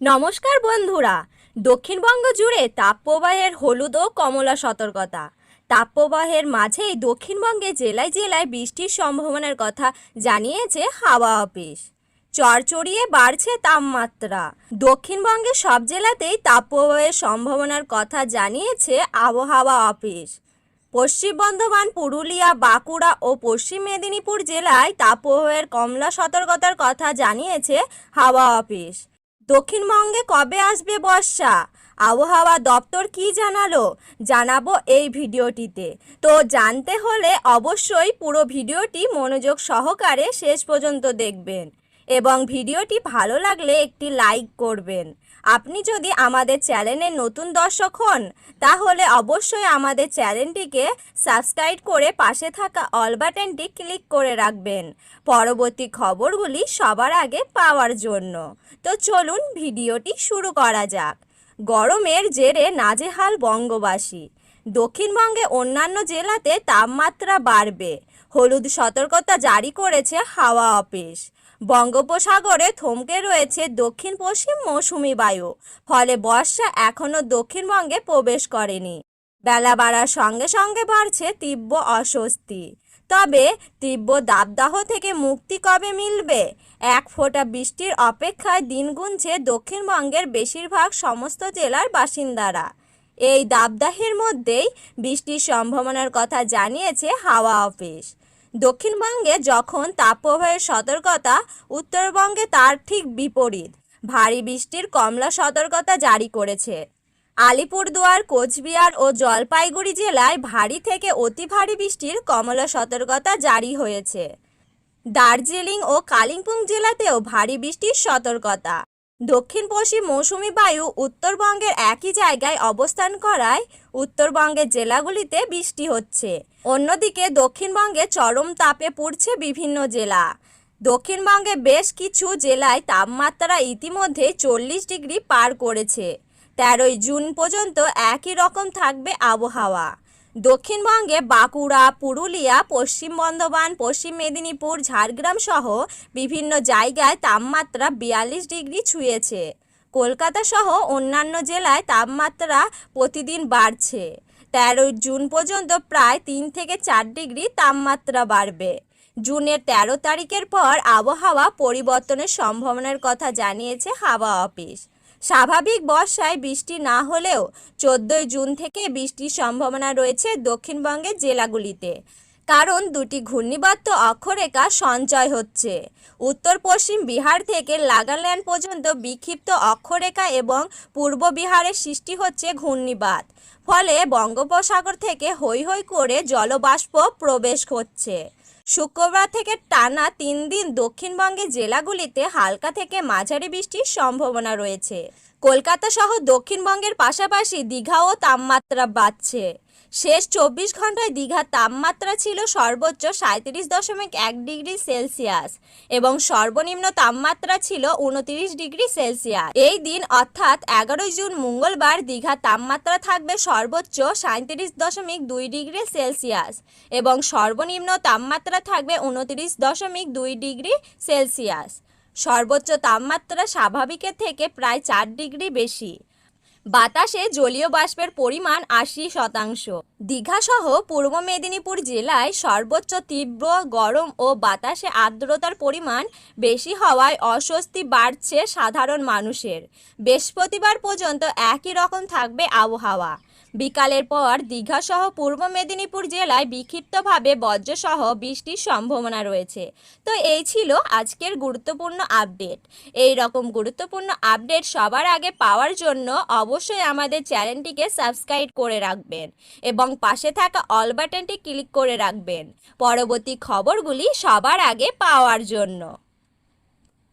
নমস্কার বন্ধুরা। দক্ষিণবঙ্গ জুড়ে তাপপ্রবাহের হলুদ ও কমলা সতর্কতা। তাপপ্রবাহের মাঝেই দক্ষিণবঙ্গে জেলায় জেলায় বৃষ্টির সম্ভাবনার কথা জানিয়েছে হাওয়া অফিস। চড়চড়িয়ে বাড়ছে তাপমাত্রা। দক্ষিণবঙ্গের সব জেলাতেই তাপপ্রবাহের সম্ভাবনার কথা জানিয়েছে আবহাওয়া অফিস। পশ্চিম বর্ধমান, পুরুলিয়া, বাঁকুড়া ও পশ্চিম মেদিনীপুর জেলায় তাপপ্রবাহের কমলা সতর্কতার কথা জানিয়েছে হাওয়া অফিস। দক্ষিণবঙ্গে কবে আসবে বর্ষা? আবহাওয়া দপ্তর কি জানালো? জানাব এই ভিডিওটিতে। তো জানতে হলে অবশ্যই পুরো ভিডিওটি মনোযোগ সহকারে শেষ পর্যন্ত দেখবেন। এবং ভিডিওটি ভালো লাগলে একটি লাইক করবেন। আপনি যদি আমাদের চ্যানেলের নতুন দর্শক হন, তাহলে অবশ্যই আমাদের চ্যানেলটিকে সাবস্ক্রাইব করে পাশে থাকা অল বাটনটি ক্লিক করে রাখবেন। পরবর্তী খবরগুলি সবার আগে পাওয়ার জন্য। তো চলুন ভিডিওটি শুরু করা যাক। গরমের জেরে নাজেহাল বঙ্গবাসী। দক্ষিণবঙ্গে অন্যান্য জেলাতে তাপমাত্রা বাড়বে। হলুদ সতর্কতা জারি করেছে হাওয়া অফিস। বঙ্গোপসাগরে থমকে রয়েছে দক্ষিণ পশ্চিম মৌসুমি বায়ু। ফলে বর্ষা এখনও দক্ষিণবঙ্গে প্রবেশ করেনি। বেলা বাড়ার সঙ্গে সঙ্গে বাড়ছে তীব্র অস্বস্তি। তবে তীব্র দাবদাহ থেকে মুক্তি কবে মিলবে? এক ফোঁটা বৃষ্টির অপেক্ষায় দিন গুনছে দক্ষিণবঙ্গের বেশিরভাগ সমস্ত জেলার বাসিন্দারা। এই দাবদাহের মধ্যেই বৃষ্টির সম্ভাবনার কথা জানিয়েছে হাওয়া অফিস। দক্ষিণবঙ্গে যখন তাপপ্রবাহের সতর্কতা, উত্তরবঙ্গে তার ঠিক বিপরীত। ভারী বৃষ্টির কমলা সতর্কতা জারি করেছে। আলিপুরদুয়ার, কোচবিহার ও জলপাইগুড়ি জেলায় ভারী থেকে অতি ভারী বৃষ্টির কমলা সতর্কতা জারি হয়েছে। দার্জিলিং ও কালিম্পং জেলাতেও ভারী বৃষ্টির সতর্কতা। দক্ষিণ পশ্চিম মৌসুমি বায়ু উত্তরবঙ্গের একই জায়গায় অবস্থান করায় উত্তরবঙ্গের জেলাগুলিতে বৃষ্টি হচ্ছে। অন্যদিকে দক্ষিণবঙ্গে চরম তাপে পুড়ছে বিভিন্ন জেলা। দক্ষিণবঙ্গে বেশ কিছু জেলায় তাপমাত্রা ইতিমধ্যে চল্লিশ ডিগ্রি পার করেছে। তেরোই জুন পর্যন্ত একই রকম থাকবে আবহাওয়া। দক্ষিণবঙ্গে বাঁকুড়া, পুরুলিয়া, পশ্চিম বর্ধমান, পশ্চিম মেদিনীপুর, ঝাড়গ্রাম সহ বিভিন্ন জায়গায় তাপমাত্রা বিয়াল্লিশ ডিগ্রি ছুঁয়েছে। কলকাতা সহ অন্যান্য জেলায় তাপমাত্রা প্রতিদিন বাড়ছে। তেরোই জুন পর্যন্ত প্রায় তিন থেকে চার ডিগ্রি তাপমাত্রা বাড়বে। জুনের তেরো তারিখের পর আবহাওয়া পরিবর্তনের সম্ভাবনার কথা জানিয়েছে হাওয়া অফিস। স্বাভাবিক বর্ষায় বৃষ্টি না হলেও চোদ্দোই জুন থেকে বৃষ্টির সম্ভাবনা রয়েছে দক্ষিণবঙ্গের জেলাগুলিতে। কারণ দুটি ঘূর্ণিবদ্ধ অক্ষরেখা সঞ্চয় হচ্ছে। উত্তর পশ্চিম বিহার থেকে নাগাল্যান্ড পর্যন্ত বিক্ষিপ্ত অক্ষরেখা এবং পূর্ব বিহারের সৃষ্টি হচ্ছে ঘূর্ণিবাত ফলে বঙ্গোপসাগর থেকে হৈ হৈ করে জলবাষ্প প্রবেশ করছে। শুক্রবার থেকে টানা তিন দিন দক্ষিণবঙ্গের জেলাগুলিতে হালকা থেকে মাঝারি বৃষ্টির সম্ভাবনা রয়েছে। কলকাতা সহ দক্ষিণবঙ্গের পাশাপাশি দীঘাও তাপমাত্রা বাড়ছে। শেষ চব্বিশ ঘন্টায় দীঘার তাপমাত্রা ছিল সর্বোচ্চ সাঁত্রিশ দশমিক এক ডিগ্রি সেলসিয়াস এবং সর্বনিম্ন তাপমাত্রা ছিল উনত্রিশ ডিগ্রি সেলসিয়াস। এই দিন অর্থাৎ এগারোই জুন মঙ্গলবার দীঘার তাপমাত্রা থাকবে সর্বোচ্চ সাঁত্রিশ দশমিক দুই ডিগ্রি সেলসিয়াস এবং সর্বনিম্ন তাপমাত্রা থাকবে উনত্রিশ দশমিক দুই ডিগ্রি সেলসিয়াস। সর্বোচ্চ তাপমাত্রা স্বাভাবিকের থেকে প্রায় চার ডিগ্রি বেশি। বাতাসে জলীয় বাষ্পের পরিমাণ আশি শতাংশ। দীঘাসহ পূর্ব মেদিনীপুর জেলায় সর্বোচ্চ তীব্র গরম ও বাতাসে আর্দ্রতার পরিমাণ বেশি হওয়ায় অস্বস্তি বাড়ছে সাধারণ মানুষের। বৃহস্পতিবার পর্যন্ত একই রকম থাকবে আবহাওয়া। বিকালের পর দীঘাসহ পূর্ব মেদিনীপুর জেলায় বিক্ষিপ্তভাবে বজ্রসহ বৃষ্টির সম্ভাবনা রয়েছে। তো এই ছিল আজকের গুরুত্বপূর্ণ আপডেট। এই রকম গুরুত্বপূর্ণ আপডেট সবার আগে পাওয়ার জন্য অবশ্যই আমাদের চ্যানেলটিকে সাবস্ক্রাইব করে রাখবেন এবং পাশে থাকা অল বাটনটি ক্লিক করে রাখবেন। পরবর্তী খবরগুলি সবার আগে পাওয়ার জন্য।